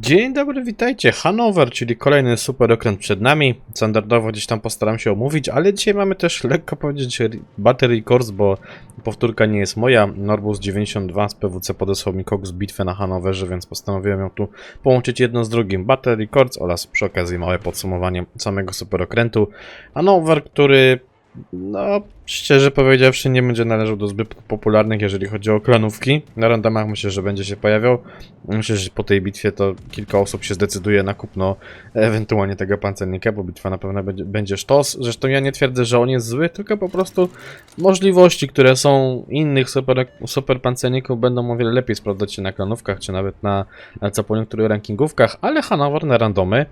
Dzień dobry, witajcie. Hanover, czyli kolejny super okręt przed nami. Standardowo gdzieś tam postaram się omówić, ale dzisiaj mamy też lekko powiedzieć Battery Course, bo powtórka nie jest moja. Norbus 92 z PWC podesłał mi koks bitwę na Hanowerze, więc postanowiłem ją tu połączyć jedno z drugim. Battery Course oraz przy okazji małe podsumowanie samego super okrętu. Hanover, który no, szczerze powiedziawszy, nie będzie należał do zbyt popularnych, jeżeli chodzi o klanówki. Na randomach myślę, że będzie się pojawiał. Myślę, że po tej bitwie to kilka osób się zdecyduje na kupno ewentualnie tego pancernika, bo bitwa na pewno będzie, będzie sztos. Zresztą ja nie twierdzę, że on jest zły, tylko po prostu możliwości, które są innych super, super pancerników będą o wiele lepiej sprawdzać się na klanówkach, czy nawet na, na co po niektórych rankingówkach, ale Hanover na randomy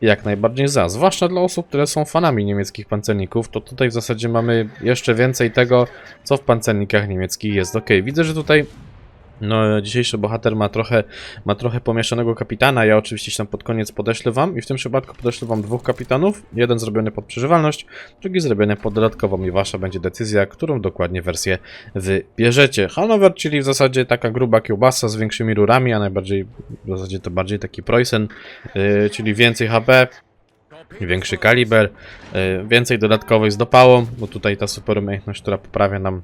jak najbardziej za. Zwłaszcza dla osób, które są fanami niemieckich pancerników, to tutaj w zasadzie mamy jeszcze więcej tego, co w pancernikach niemieckich jest. Ok, widzę, że tutaj no, dzisiejszy bohater ma trochę, ma trochę pomieszanego kapitana. Ja oczywiście się tam pod koniec podeślę wam i w tym przypadku podeślę wam dwóch kapitanów. Jeden zrobiony pod przeżywalność, drugi zrobiony pod dodatkową i wasza będzie decyzja, którą dokładnie wersję wybierzecie. Hanover, czyli w zasadzie taka gruba kiełbasa z większymi rurami, a najbardziej, w zasadzie to bardziej taki Preußen, yy, czyli więcej HP, większy kaliber, yy, więcej dodatkowej z dopałą, bo tutaj ta super umiejętność, która poprawia nam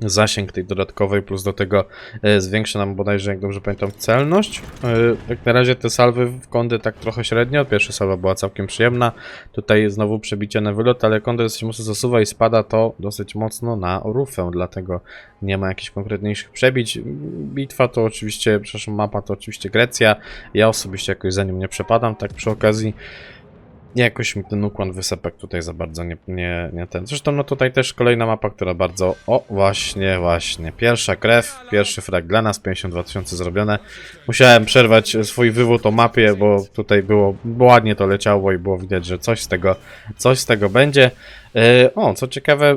zasięg tej dodatkowej, plus do tego e, zwiększa nam bodajże, jak dobrze pamiętam, celność. E, jak na razie te salwy w kondy tak trochę średnio. Pierwsza salwa była całkiem przyjemna. Tutaj znowu przebicie na wylot, ale kondy dosyć mocno zasuwa i spada to dosyć mocno na rufę, dlatego nie ma jakichś konkretniejszych przebić. Bitwa to oczywiście, przepraszam, mapa to oczywiście Grecja. Ja osobiście jakoś za nim nie przepadam, tak przy okazji. Jakoś mi ten ukłon wysepek tutaj za bardzo nie, nie, nie ten. Zresztą no tutaj też kolejna mapa, która bardzo... O, właśnie, właśnie. Pierwsza krew, pierwszy frag dla nas, 52 tysiące zrobione. Musiałem przerwać swój wywód o mapie, bo tutaj było, było ładnie to leciało i było widać, że coś z tego, coś z tego będzie. E, o, co ciekawe, e,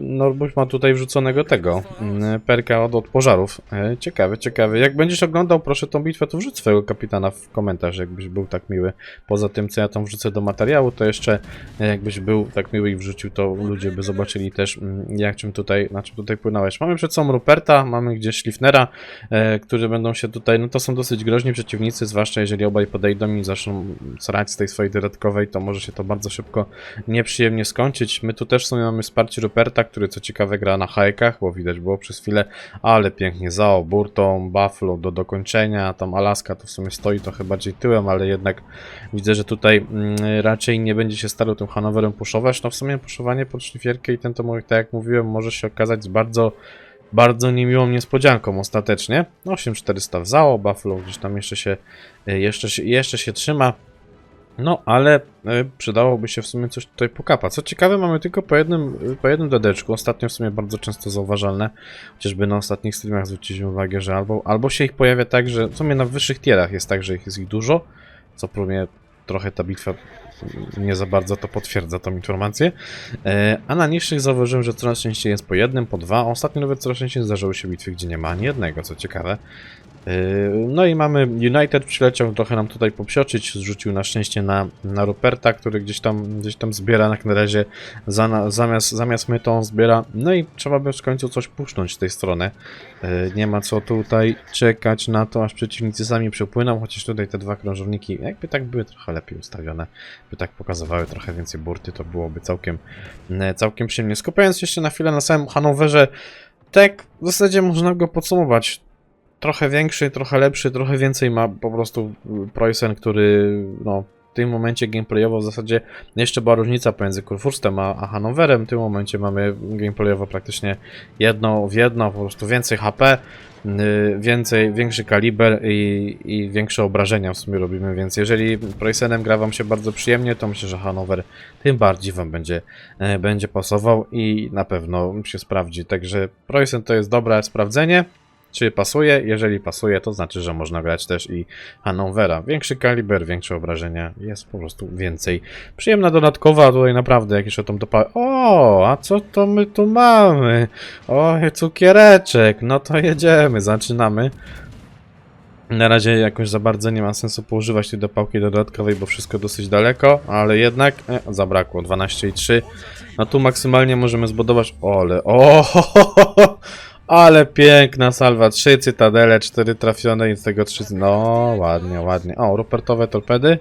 Norbuś ma tutaj wrzuconego tego, mm, perka od, od pożarów. E, ciekawe, ciekawe. Jak będziesz oglądał, proszę tą bitwę, to wrzuć swojego kapitana w komentarz, jakbyś był tak miły. Poza tym, co ja tam wrzucę do materiału, to jeszcze jakbyś był tak miły i wrzucił, to ludzie by zobaczyli też, mm, jak czym tutaj, na czym tutaj płynąłeś. Mamy przed sobą Ruperta, mamy gdzieś Schliffnera, e, którzy będą się tutaj, no to są dosyć groźni przeciwnicy, zwłaszcza jeżeli obaj podejdą i zaczną srać z tej swojej dodatkowej, to może się to bardzo szybko nieprzyjemnie skończyć. My tu też w sumie mamy wsparcie Ruperta, który co ciekawe gra na hajkach, bo widać było przez chwilę, ale pięknie za burtą, Buffalo do dokończenia, tam Alaska to w sumie stoi trochę bardziej tyłem, ale jednak widzę, że tutaj mm, raczej nie będzie się starał tym Hanowerem puszować. No w sumie puszowanie pod szlifierkę i ten to, tak jak mówiłem, może się okazać bardzo bardzo niemiłą niespodzianką ostatecznie. 8400 w ZAO, Buffalo gdzieś tam jeszcze się, e, jeszcze się, jeszcze się trzyma. No, ale e, przydałoby się w sumie coś tutaj pokapać. Co ciekawe, mamy tylko po jednym, po jednym dedeczku. Ostatnio w sumie bardzo często zauważalne. Chociażby na ostatnich streamach zwróciliśmy uwagę, że albo, albo się ich pojawia tak, że w sumie na wyższych tierach jest tak, że ich jest ich dużo, co sumie trochę ta bitwa nie za bardzo to potwierdza tą informację. E, A na niższych zauważyłem, że coraz częściej jest po jednym, po dwa. Ostatnio nawet coraz częściej zdarzały się bitwy, gdzie nie ma ani jednego, co ciekawe. Yy, No i mamy United przyleciał trochę nam tutaj popsioczyć, zrzucił na szczęście na, na Ruperta, który gdzieś tam, gdzieś tam zbiera jak na razie, za, zamiast, zamiast my to on zbiera. No i trzeba by w końcu coś puszcząć z tej strony. Yy, Nie ma co tutaj czekać na to, aż przeciwnicy sami przepłyną, chociaż tutaj te dwa krążowniki jakby tak były trochę lepiej ustawione, by tak pokazywały trochę więcej burty, to byłoby całkiem, e, całkiem przyjemnie. Skupiając jeszcze na chwilę na samym Hanowerze, tak w zasadzie można go podsumować trochę większy, trochę lepszy, trochę więcej ma po prostu Preußen, który no, w tym momencie gameplayowo w zasadzie jeszcze była różnica pomiędzy Kurfurstem a, a Hanowerem. W tym momencie mamy gameplayowo praktycznie jedno w jedno, po prostu więcej HP, yy, więcej, większy kaliber i, i większe obrażenia w sumie robimy, więc jeżeli Preußenem gra wam się bardzo przyjemnie, to myślę, że Hanower tym bardziej wam będzie, e, będzie pasował i na pewno się sprawdzi. Także Preußen to jest dobre sprawdzenie. Czy pasuje? Jeżeli pasuje, to znaczy, że można grać też i Hanovera. Większy kaliber, większe obrażenia, jest po prostu więcej. Przyjemna dodatkowa, tutaj naprawdę jakieś o tą dopałę. O, a co to my tu mamy? O, cukiereczek, no to jedziemy, zaczynamy. Na razie jakoś za bardzo nie ma sensu poużywać tej dopałki dodatkowej, bo wszystko dosyć daleko, ale jednak e, zabrakło 12,3. No tu maksymalnie możemy zbudować. Ole, o, Ale piękna salwa, trzy cytadele, cztery trafione i z tego trzy... No, ładnie, ładnie. O, rupertowe torpedy.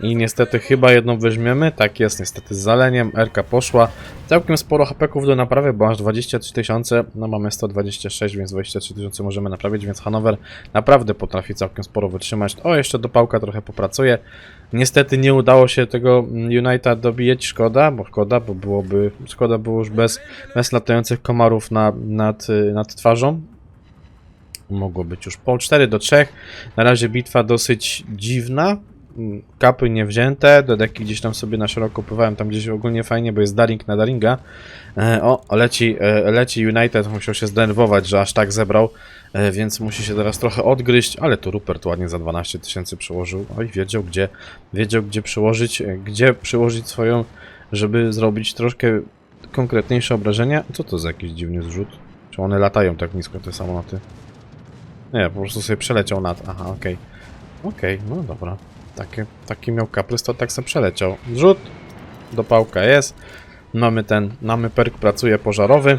I niestety chyba jedną weźmiemy. Tak jest, niestety z zaleniem. RK poszła. Całkiem sporo hapeków do naprawy, bo aż 23 tysiące. No mamy 126, więc 23 tysiące możemy naprawić, więc Hanower naprawdę potrafi całkiem sporo wytrzymać. O, jeszcze do pałka trochę popracuje. Niestety nie udało się tego Unita dobijać, szkoda, bo szkoda, bo byłoby, szkoda było już bez, bez latających komarów na, nad, nad twarzą. Mogło być już pol 4 do 3. Na razie bitwa dosyć dziwna. Kapy nie wzięte, dodeki gdzieś tam sobie na szeroko pływałem, tam gdzieś ogólnie fajnie, bo jest Daring na Daringa. E, o, leci, e, leci United, musiał się zdenerwować, że aż tak zebrał, więc musi się teraz trochę odgryźć, ale tu Rupert ładnie za 12 tysięcy przyłożył. Oj, wiedział gdzie, wiedział gdzie przyłożyć, e, gdzie przyłożyć swoją, żeby zrobić troszkę konkretniejsze obrażenia. Co to za jakiś dziwny zrzut? Czy one latają tak nisko, te samoloty? Nie, po prostu sobie przeleciał nad. Aha, okej. Okej, no dobra. Takie, taki miał kaprys, to tak sobie przeleciał. Zrzut. Do pałka jest. Mamy ten, mamy perk pracuje pożarowy.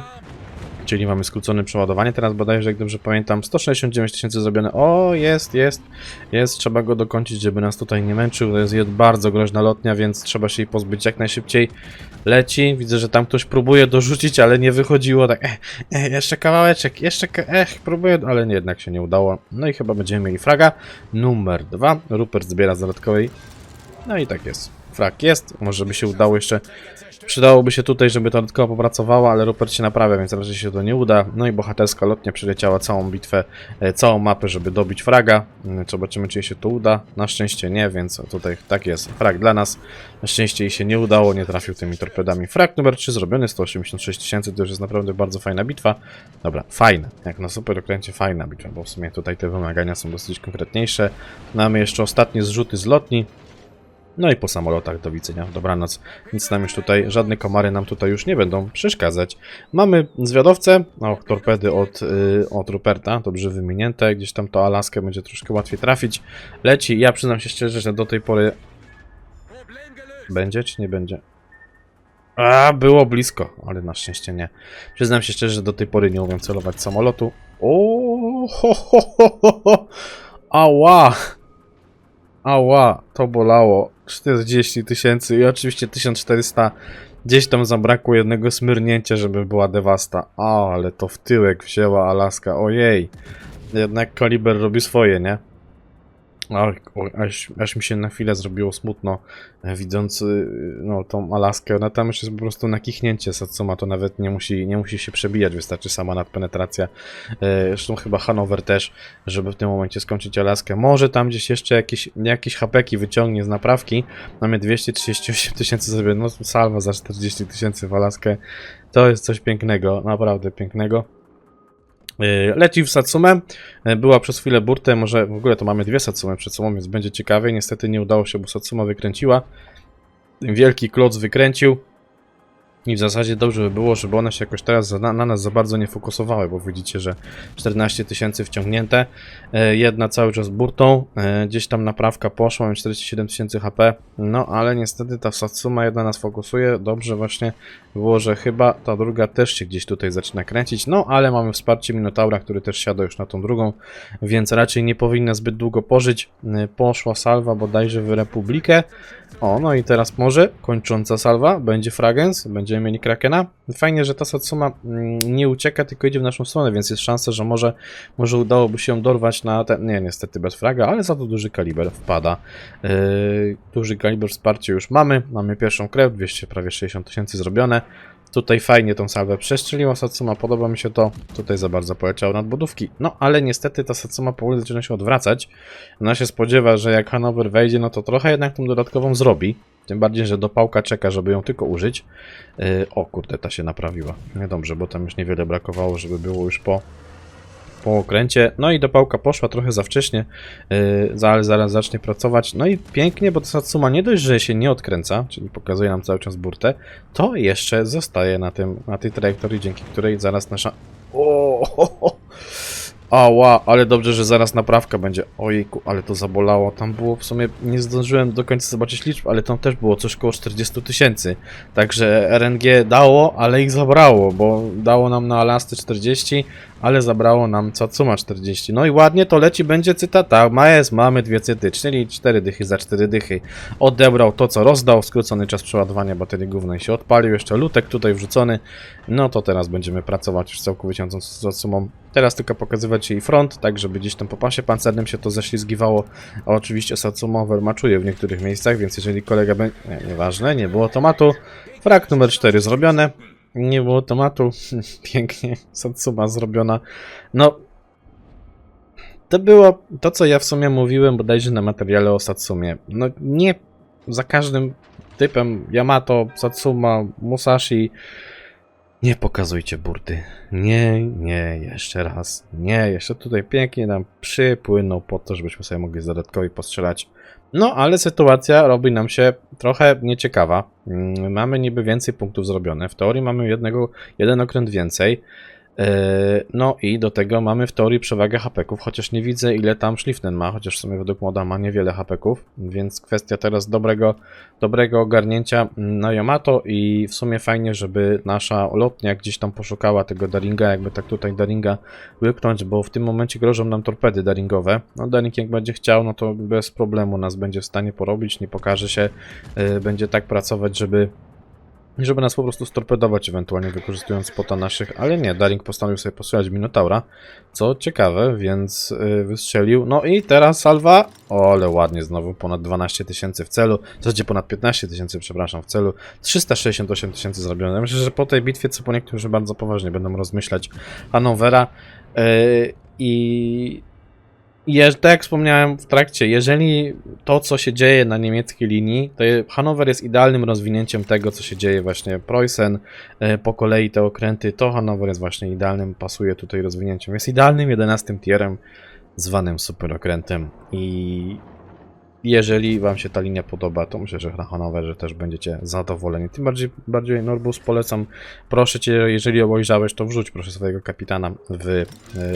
Czyli mamy skrócone przeładowanie. Teraz bodajże, jak dobrze pamiętam, 169 tysięcy zrobione. O, jest, jest, jest. Trzeba go dokończyć, żeby nas tutaj nie męczył. To jest bardzo groźna lotnia, więc trzeba się jej pozbyć jak najszybciej. Leci. Widzę, że tam ktoś próbuje dorzucić, ale nie wychodziło. Tak, eh, eh, jeszcze kawałeczek, jeszcze, ka- ech, próbuję, ale nie, jednak się nie udało. No i chyba będziemy mieli fraga. Numer dwa. Rupert zbiera z dodatkowej. No i tak jest. Frag jest. Może by się udało jeszcze Przydałoby się tutaj, żeby to dodatkowo popracowała, ale Rupert się naprawia, więc raczej się to nie uda. No i bohaterska lotnia przyleciała całą bitwę, e, całą mapę, żeby dobić fraga. Mm, Zobaczymy, czy jej się to uda. Na szczęście nie, więc tutaj tak jest. Frag dla nas. Na szczęście jej się nie udało, nie trafił tymi torpedami. Frag numer 3 zrobiony, 186 tysięcy, to już jest naprawdę bardzo fajna bitwa. Dobra, fajna. Jak na super okręcie fajna bitwa, bo w sumie tutaj te wymagania są dosyć konkretniejsze. Mamy jeszcze ostatnie zrzuty z lotni. No i po samolotach do widzenia. Dobranoc. Nic nam już tutaj, żadne komary nam tutaj już nie będą przeszkadzać. Mamy zwiadowcę, o, torpedy od, y, od Ruperta, dobrze wymienięte. Gdzieś tam to Alaskę będzie troszkę łatwiej trafić. Leci. Ja przyznam się szczerze, że do tej pory będzie czy nie będzie? A, było blisko, ale na szczęście nie. Przyznam się szczerze, że do tej pory nie umiem celować samolotu. O, ho, ho, ho, ho, ho. Ała! Ała, to bolało. 40 tysięcy i oczywiście 1400. Gdzieś tam zabrakło jednego smyrnięcia, żeby była dewasta. Ale to w tyłek wzięła Alaska. Ojej. Jednak kaliber robi swoje, nie? O, aż, aż mi się na chwilę zrobiło smutno, e, widząc y, no, tą Alaskę. Ona tam już jest po prostu na kichnięcie. Satsuma to nawet nie musi, nie musi się przebijać, wystarczy sama nadpenetracja. E, Zresztą chyba Hanover też, żeby w tym momencie skończyć Alaskę. Może tam gdzieś jeszcze jakieś, jakieś hapeki wyciągnie z naprawki. Mamy 238 tysięcy sobie, no salwa za 40 tysięcy w Alaskę. To jest coś pięknego, naprawdę pięknego. Yy, Leci w Satsumę. Yy, Była przez chwilę burtę, może w ogóle to mamy dwie Satsumy przed sobą, więc będzie ciekawie. Niestety nie udało się, bo Satsuma wykręciła. Wielki kloc wykręcił. I w zasadzie dobrze by było, żeby one się jakoś teraz na, na nas za bardzo nie fokusowały, bo widzicie, że 14 tysięcy wciągnięte. E, Jedna cały czas burtą. E, Gdzieś tam naprawka poszła, mam 47 tysięcy HP. No ale niestety ta Satsuma jedna nas fokusuje. Dobrze właśnie było, że chyba ta druga też się gdzieś tutaj zaczyna kręcić. No ale mamy wsparcie Minotaura, który też siada już na tą drugą, więc raczej nie powinna zbyt długo pożyć. E, Poszła salwa bodajże w Republikę. O, no i teraz może kończąca salwa, będzie fragens, będziemy mieli Krakena. Fajnie, że ta Satsuma mm, nie ucieka, tylko idzie w naszą stronę, więc jest szansa, że może, może udałoby się ją dorwać na ten, nie niestety bez fraga, ale za to duży kaliber wpada. Yy, duży kaliber wsparcie już mamy, mamy pierwszą krew, 200, prawie 60 tysięcy zrobione. Tutaj fajnie tą salwę przestrzeliła Satsuma, podoba mi się to. Tutaj za bardzo poleciało nadbudówki. No ale niestety ta Satsuma powoli zaczyna się odwracać. Ona się spodziewa, że jak Hanover wejdzie, no to trochę jednak tą dodatkową zrobi. Tym bardziej, że do pałka czeka, żeby ją tylko użyć. Yy, o kurde, ta się naprawiła. Niedobrze, bo tam już niewiele brakowało, żeby było już po, po okręcie. No i do pałka poszła trochę za wcześnie, yy, ale zaraz zacznie pracować. No i pięknie, bo ta Satsuma nie dość, że się nie odkręca, czyli pokazuje nam cały czas burtę, to jeszcze zostaje na, tym, na tej trajektorii, dzięki której zaraz nasza... O, ho, ho. Ała, ale dobrze, że zaraz naprawka będzie. Ojejku, ale to zabolało. Tam było w sumie, nie zdążyłem do końca zobaczyć liczb, ale tam też było coś koło 40 tysięcy. Także RNG dało, ale ich zabrało, bo dało nam na Alasty 40, ale zabrało nam Satsuma 40. No i ładnie to leci, będzie cytata. Ma jest, mamy dwie cyty, czyli 4 dychy za 4 dychy. Odebrał to, co rozdał, skrócony czas przeładowania baterii głównej się odpalił, jeszcze lutek tutaj wrzucony. No to teraz będziemy pracować już całkowicie z Satsumą. Teraz tylko pokazywać jej front, tak żeby gdzieś tam po pasie pancernym się to ześlizgiwało. A oczywiście Satsuma overmatchuje w niektórych miejscach, więc jeżeli kolega będzie... Nie, nieważne, nie było tomatu. Frak numer 4 zrobione. Nie było tomatu. Pięknie. Satsuma zrobiona. No... To było to, co ja w sumie mówiłem bodajże na materiale o Satsumie. No nie za każdym typem Yamato, Satsuma, Musashi nie pokazujcie burdy. Nie, nie, jeszcze raz. Nie, jeszcze tutaj pięknie nam przypłynął po to, żebyśmy sobie mogli dodatkowi postrzelać. No, ale sytuacja robi nam się trochę nieciekawa. Mm, Mamy niby więcej punktów zrobione. W teorii mamy jednego, jeden okręt więcej. Yy, No i do tego mamy w teorii przewagę hapeków, chociaż nie widzę ile tam Schliften ma, chociaż w sumie według moda ma niewiele hapeków, więc kwestia teraz dobrego, dobrego ogarnięcia na Yamato i w sumie fajnie, żeby nasza lotnia gdzieś tam poszukała tego Daringa, jakby tak tutaj Daringa wypchnąć, bo w tym momencie grożą nam torpedy Daringowe. No Daring jak będzie chciał, no to bez problemu nas będzie w stanie porobić, nie pokaże się, yy, będzie tak pracować, żeby żeby nas po prostu storpedować, ewentualnie wykorzystując spota naszych, ale nie, Daring postanowił sobie postrzelać Minotaura, co ciekawe, więc yy, wystrzelił. No i teraz salwa, o, ale ładnie, znowu ponad 12 tysięcy w celu, w zasadzie ponad 15 tysięcy, przepraszam, w celu, 368 tysięcy zrobione. Myślę, że po tej bitwie, co po niektórzy bardzo poważnie będą rozmyślać Hanovera yy, i je, tak jak wspomniałem w trakcie, jeżeli to, co się dzieje na niemieckiej linii, to Hanower jest idealnym rozwinięciem tego, co się dzieje właśnie Preußen, e, po kolei te okręty, to Hanower jest właśnie idealnym, pasuje tutaj rozwinięciem. Jest idealnym 11 tierem, zwanym superokrętem i jeżeli wam się ta linia podoba, to myślę, że na Hanowerze też będziecie zadowoleni. Tym bardziej, bardziej Norbus polecam, proszę cię, jeżeli obejrzałeś, to wrzuć proszę swojego kapitana w, e,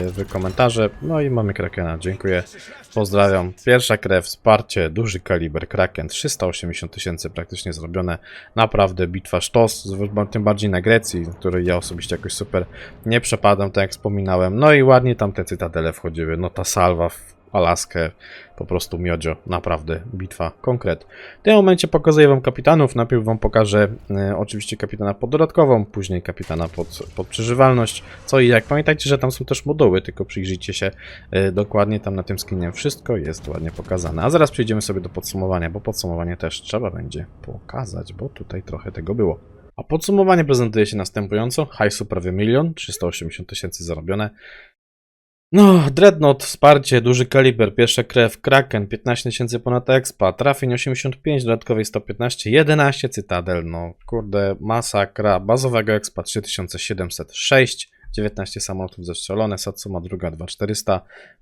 w komentarze. No i mamy Krakena, dziękuję. Pozdrawiam. Pierwsza krew, wsparcie, duży kaliber, Kraken, 380 tysięcy praktycznie zrobione. Naprawdę bitwa sztos, tym bardziej na Grecji, której ja osobiście jakoś super nie przepadam, tak jak wspominałem. No i ładnie tam te cytadele wchodziły. No ta salwa w Alaskę, po prostu miodzio, naprawdę bitwa konkret. W tym momencie pokazuję wam kapitanów, najpierw wam pokażę e, oczywiście kapitana pod dodatkową, później kapitana pod, pod przeżywalność, co i jak. Pamiętajcie, że tam są też moduły, tylko przyjrzyjcie się e, dokładnie tam na tym skinie. Wszystko jest ładnie pokazane. A zaraz przejdziemy sobie do podsumowania, bo podsumowanie też trzeba będzie pokazać, bo tutaj trochę tego było. A podsumowanie prezentuje się następująco. Hajsu prawie milion, 380 tysięcy zarobione. No, Dreadnought, wsparcie, duży kaliber, pierwsza krew, Kraken, 15 tysięcy ponad expa, trafień 85, dodatkowej 115, 11 cytadel, no kurde, masakra, bazowego expa 3706, 19 samolotów zestrzelone, Satsuma druga 2400,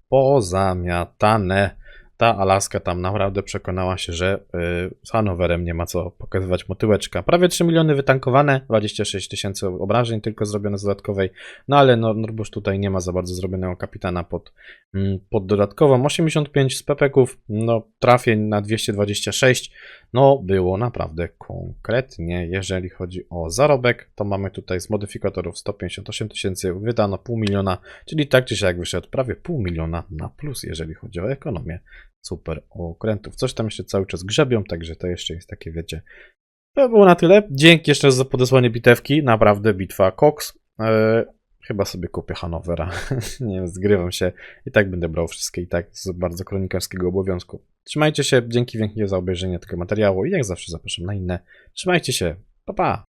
pozamiatane. Ta Alaska tam naprawdę przekonała się, że yy, z Hanowerem nie ma co pokazywać motyłeczka. Prawie 3 miliony wytankowane, 26 tysięcy obrażeń tylko zrobione z dodatkowej, no ale Nor- Norbusz tutaj nie ma za bardzo zrobionego kapitana pod, mm, pod dodatkową. 85 z pepeków, no trafień na 226, no było naprawdę konkretnie. Jeżeli chodzi o zarobek, to mamy tutaj z modyfikatorów 158 tysięcy, wydano pół miliona, czyli tak czy siak wyszedł prawie pół miliona na plus, jeżeli chodzi o ekonomię super okrętów. Coś tam jeszcze cały czas grzebią, także to jeszcze jest takie, wiecie. To było na tyle. Dzięki jeszcze za podesłanie bitewki. Naprawdę bitwa Cox. Chyba sobie kupię Hanovera. Nie, zgrywam się. I tak będę brał wszystkie i tak z bardzo kronikarskiego obowiązku. Trzymajcie się. Dzięki wielkie za obejrzenie tego materiału i jak zawsze zapraszam na inne. Trzymajcie się. Pa pa!